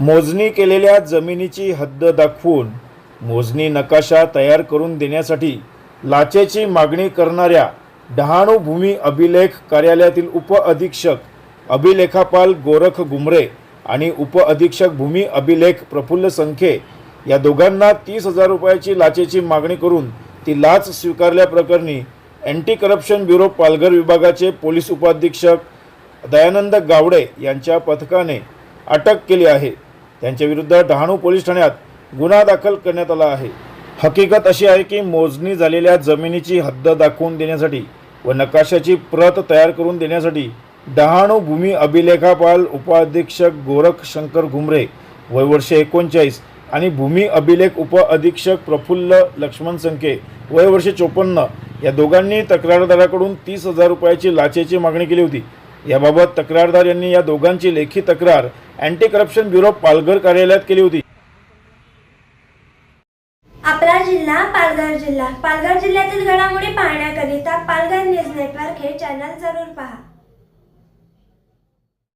मोजणी केलेल्या जमिनीची हद्द दाखवून मोजणी नकाशा तयार करून देण्यासाठी लाचेची मागणी करणाऱ्या डहाणू भूमी अभिलेख कार्यालयातील उप अधीक्षक अभिलेखापाल गोरख गुमरे आणि उप अधीक्षक भूमी अभिलेख प्रफुल्ल संखे या दोघांना तीस हजार रुपयाची लाचेची मागणी करून ती लाच स्वीकारल्याप्रकरणी अँटी करप्शन ब्युरो पालघर विभागाचे पोलीस उपाधीक्षक दयानंद गावडे यांच्या पथकाने अटक केली आहे. त्यांच्याविरुद्ध डहाणू पोलीस ठाण्यात गुन्हा दाखल करण्यात आला आहे. हकीकत अशी आहे की मोजणी झालेल्या जमिनीची हद्द दाखवून देण्यासाठी व नकाशाची प्रत तयार करून देण्यासाठी डहाणू भूमी अभिलेखापाल उपाधीक्षक गोरख शंकर घुमरे वय वर्ष एकोणचाळीस आणि भूमी अभिलेख उप अधीक्षक प्रफुल्ल लक्ष्मण संके वय वर्ष चोपन्न या दोघांनी तक्रारदाराकडून तीस हजार रुपयाची लाचेची मागणी केली होती. याबाबत तक्रारदार यांनी या दोघांची लेखी तक्रार अँटी करप्शन ब्युरो पालघर कार्यालयात केली होती. आपला जिल्हा पालघर जिल्हा. पालघर जिल्ह्यातील घडामोडी पाहण्याकरिता पालघर न्यूज नेटवर्क हे चॅनल जरूर पहा.